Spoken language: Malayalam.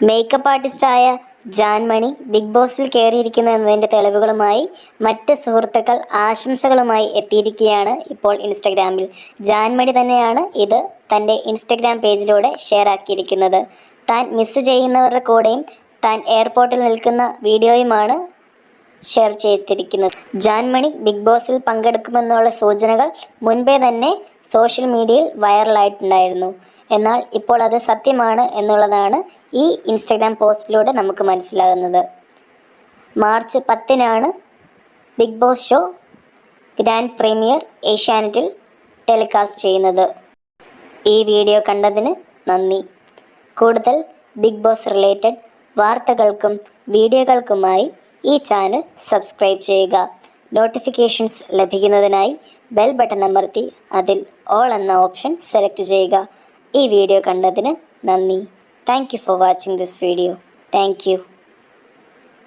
മേക്കപ്പ് ആർട്ടിസ്റ്റായ ജാൻമണി ബിഗ് ബോസിൽ കയറിയിരിക്കുന്നു എന്നതിന്റെ തെളിവുകളുമായി മറ്റ് സുഹൃത്തുക്കൾ ആശംസകളുമായി എത്തിയിരിക്കുകയാണ് ഇപ്പോൾ ഇൻസ്റ്റഗ്രാമിൽ. ജാൻമണി തന്നെയാണ് ഇത് തന്റെ ഇൻസ്റ്റഗ്രാം പേജിലൂടെ ഷെയർ ആക്കിയിരിക്കുന്നത്. താൻ മിസ് ചെയ്യുന്നവരുടെ കൂടെയും താൻ എയർപോർട്ടിൽ നിൽക്കുന്ന വീഡിയോയുമാണ് ഷെയർ ചെയ്തിരിക്കുന്നത്. ജാൻമണി ബിഗ് ബോസിൽ പങ്കെടുക്കുമെന്നുള്ള സൂചനകൾ മുൻപേ തന്നെ സോഷ്യൽ മീഡിയയിൽ വൈറലായിട്ടുണ്ടായിരുന്നു എന്നാൽ ഇപ്പോൾ അത് സത്യമാണ് എന്നുള്ളതാണ് ഈ ഇൻസ്റ്റഗ്രാം പോസ്റ്റിലൂടെ നമുക്ക് മനസ്സിലാകുന്നത്. മാർച്ച് പത്തിനാണ് Bigg Boss show grand premiere ഏഷ്യാനെറ്റിൽ ടെലികാസ്റ്റ് ചെയ്യുന്നത്. ഈ വീഡിയോ കണ്ടതിന് നന്ദി. കൂടുതൽ ബിഗ് ബോസ് റിലേറ്റഡ് വാർത്തകൾക്കും വീഡിയോകൾക്കുമായി ഈ ചാനൽ സബ്സ്ക്രൈബ് ചെയ്യുക. നോട്ടിഫിക്കേഷൻസ് ലഭിക്കുന്നതിനായി ബെൽ ബട്ടൺ അമർത്തി അതിൽ ഓൾ എന്ന ഓപ്ഷൻ സെലക്ട് ചെയ്യുക. ഈ വീഡിയോ കണ്ടതിന് നന്ദി. Thank for watching this video thank